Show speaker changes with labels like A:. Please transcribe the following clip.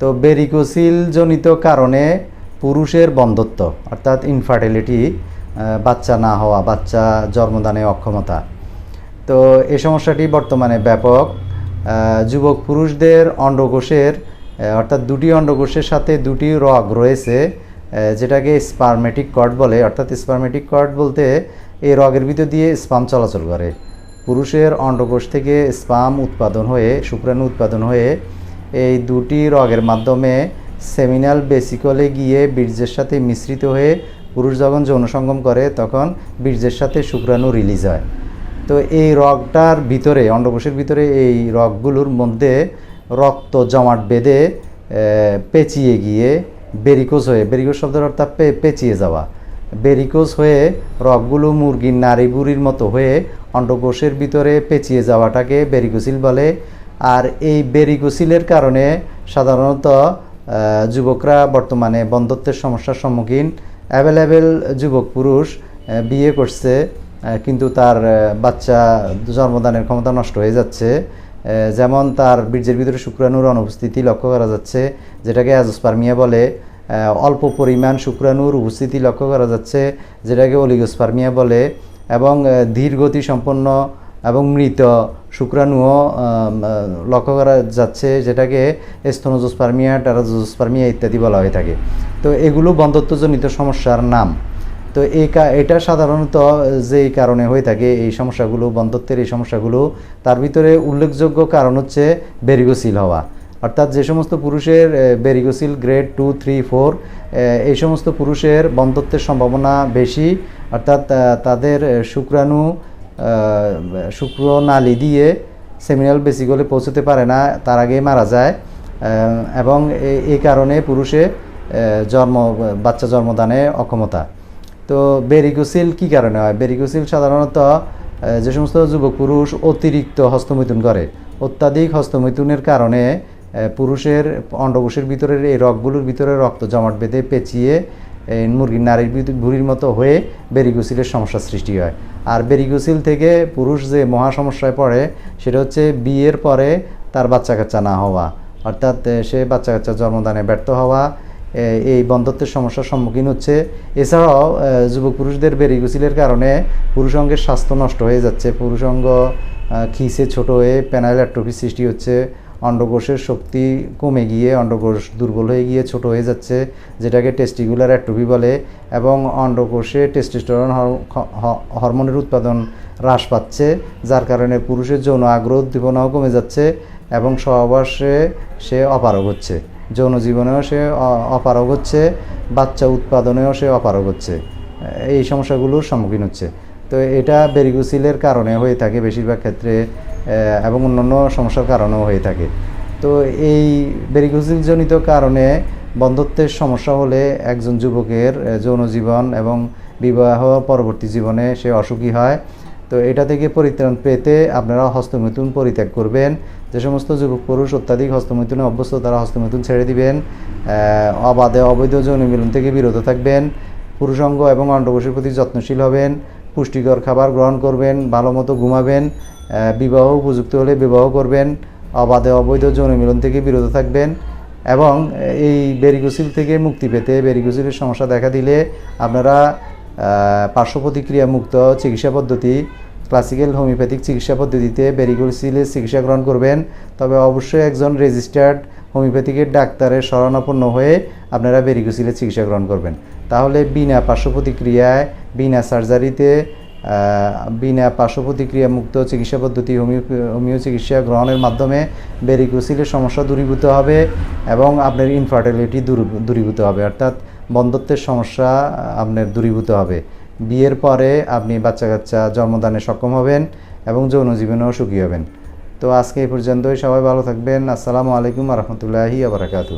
A: তো বেরিকোসিল জনিত কারণে পুরুষের বন্ধত্ব, অর্থাৎ ইনফার্টিলিটি বাচ্চা না হওয়া, বাচ্চা জন্মদানে অক্ষমতা। তো এই সমস্যাটি বর্তমানে ব্যাপক। যুবক পুরুষদের অন্ডকোষের অর্থাৎ দুটি অন্ডকোষের সাথে দুটি রগ রয়েছে যেটাকে স্পারমেটিক কর্ড বলে। অর্থাৎ স্পারমেটিক কর্ড বলতে এই রগের ভিতর দিয়ে স্পাম চলাচল করে। পুরুষের অন্ডকোষ থেকে স্পাম উৎপাদন হয়ে শুক্রাণু উৎপাদন হয়ে এই দুটি রগের মাধ্যমে সেমিনাল বেসিকলে গিয়ে বীর্যের সাথে মিশ্রিত হয়ে পুরুষ যখন যৌন সঙ্গম করে, তখন বীর্যের সাথে শুক্রাণু রিলিজ হয়। তো এই রগটার ভিতরে, অন্ডকোষের ভিতরে এই রগগুলোর মধ্যে রক্ত জমাট বেঁধে পেঁচিয়ে গিয়ে বেরিকোজ হয়ে বেরিকোজ শব্দের অর্থাৎ পেঁচিয়ে যাওয়া। বেরিকোজ হয়ে রগগুলো মুরগির নারী বুড়ির মতো হয়ে অন্ডকোষের ভিতরে পেঁচিয়ে যাওয়াটাকে বেরিকোসিল বলে। আর এই বেরিকোসিলের কারণে সাধারণত যুবকরা বর্তমানে বন্ধত্বের সমস্যার সম্মুখীন। অ্যাভেলেবেল যুবক পুরুষ বিয়ে করছে কিন্তু তার বাচ্চা জন্মদানের ক্ষমতা নষ্ট হয়ে যাচ্ছে। যেমন তার বীর্যের ভিতরে শুক্রাণুর অনুপস্থিতি লক্ষ্য করা যাচ্ছে, যেটাকে অ্যাজোস্পার্মিয়া বলে। অল্প পরিমাণ শুক্রাণুর উপস্থিতি লক্ষ্য করা যাচ্ছে, যেটাকে অলিগোস্পার্মিয়া বলে। এবং ধীর গতি সম্পন্ন মৃত। শুক্রাণুও লক্ষ্য করা যাচ্ছে যেটাকে স্তনোজোস্পার্মিয়া ট্যারাজোস্পার্মিয়া ইত্যাদি বলা হয়ে থাকে। তো এগুলো বন্ধত্বজনিত সমস্যার নাম। তো এই এটা সাধারণত যেই কারণে হয়ে থাকে এই সমস্যাগুলো, বন্ধত্বের এই সমস্যাগুলো, তার ভিতরে উল্লেখযোগ্য কারণ হচ্ছে বেরিগোসিল হওয়া। অর্থাৎ যে সমস্ত পুরুষের varicocele grade two, three, four এই সমস্ত পুরুষের বন্ধত্বের সম্ভাবনা বেশি। অর্থাৎ তাদের শুক্রাণু আহ, শুক্রনালী দিয়ে সেমিনাল বেসিকলে পৌঁছতে পারে না তার আগেই মারা যায়। এবং এই কারণে পুরুষে জন্ম বাচ্চা জন্মদানে অক্ষমতা। তো বেরিকোসিল কি কারণে হয়? বেরিকোসিল সাধারণত যে সমস্ত যুবক পুরুষ অতিরিক্ত হস্তমৈথুন করে। অত্যাধিক হস্তমৈথুনের কারণে পুরুষের অন্ডকোষের ভিতরের এই রগগুলোর ভিতরে রক্ত জমাট বেঁধে পেঁচিয়ে মুরগির নারীর ভুঁড়ির মতো হয়ে বেরিকোসিলের সমস্যা সৃষ্টি হয়। আর বেরিগুসিল থেকে পুরুষ যে মহা সমস্যায় পড়ে সেটা হচ্ছে বিয়ের পরে তার বাচ্চা কাচ্চা না হওয়া। অর্থাৎ সে বাচ্চা কাচ্চা জন্মদানে ব্যর্থ হওয়া এই বন্ধত্বের সমস্যার সম্মুখীন হচ্ছে। এছাড়াও যুবক পুরুষদের বেরিগুসিলের কারণে পুরুষঙ্গের স্বাস্থ্য নষ্ট হয়ে যাচ্ছে। পুরুষঙ্গ আহ, খিসে ছোট হয়ে প্যানাইল অ্যাট্রফি সৃষ্টি হচ্ছে। অন্ডকোষের শক্তি কমে গিয়ে অন্ডকোষ দুর্বল হয়ে গিয়ে ছোট হয়ে যাচ্ছে, যেটাকে টেস্টিকুলার অ্যাট্রফি বলে, এবং অন্ডকোষে টেস্টোস্টেরন হর- হরমোনের উৎপাদন হ্রাস পাচ্ছে, যার কারণে পুরুষের যৌন আগ্রহ উদ্দীপনাও কমে যাচ্ছে এবং সহবাসে সে অপারগ হচ্ছে। যৌন জীবনেও সে অপারগ হচ্ছে, বাচ্চা উৎপাদনেও সে অপারগ হচ্ছে। এই সমস্যাগুলোর সম্মুখীন হচ্ছে। তো এটা বেরিগুসিলের কারণে হয়ে থাকে বেশিরভাগ ক্ষেত্রে এবং অন্যান্য সমস্যার কারণেও হয়ে থাকে। তো এই জনিত কারণে বন্ধত্বের সমস্যা হলে একজন যুবকের যৌন জীবন এবং বিবাহ পরবর্তী জীবনে সে অসুখী হয়। তো এটা থেকে পরিত্রাণ পেতে আপনারা হস্তমৈথুন পরিত্যাগ করবেন। যে সমস্ত যুবক পুরুষ অত্যাধিক হস্তমৈথুনে অভ্যস্ত, তারা হস্তমৈথুন ছেড়ে দিবেন। অবাধে অবৈধ যৌন মিলন থেকে বিরত থাকবেন। পুরুষাঙ্গ এবং অন্ডকোষের প্রতি যত্নশীল হবেন। পুষ্টিকর খাবার গ্রহণ করবেন, ভালো মতো ঘুমাবেন বিবাহ উপযুক্ত হলে বিবাহ করবেন, অবাধে অবৈধ যৌন মিলন থেকে বিরত থাকবেন এবং এই বেরিকুসিল থেকে মুক্তি পেতে বেরিকুসিলের সমস্যা দেখা দিলে আপনারা পার্শ্ব প্রতিক্রিয়া মুক্ত চিকিৎসা পদ্ধতি, ক্লাসিক্যাল হোমিওপ্যাথিক চিকিৎসা পদ্ধতিতে বেরিকুসিলের চিকিৎসা গ্রহণ করবেন। তবে অবশ্যই একজন রেজিস্টার্ড হোমিওপ্যাথিকের ডাক্তারের শরণাপন্ন হয়ে আপনারা বেরিকুসিলের চিকিৎসা গ্রহণ করবেন। তাহলে বিনা পার্শ্ব প্রতিক্রিয়ায় বিনা সার্জারিতে বিনা পার্শ্ব প্রতিক্রিয়া মুক্ত চিকিৎসা পদ্ধতি হোমিও হোমিও চিকিৎসা গ্রহণের মাধ্যমে বেরিকুসিলের সমস্যা দূরীভূত হবে এবং আপনার ইনফার্টিলিটি দূর, দূরীভূত হবে। অর্থাৎ বন্ধত্বের সমস্যা আপনার দূরীভূত হবে। বিয়ের পরে আপনি বাচ্চা কাচ্চা জন্মদানে সক্ষম হবেন এবং যৌন জীবনেও সুখী হবেন। তো আজকে এই পর্যন্তই। সবাই ভালো থাকবেন। আসসালামু আলাইকুম রহমতুল্লাহি আবরাকাতু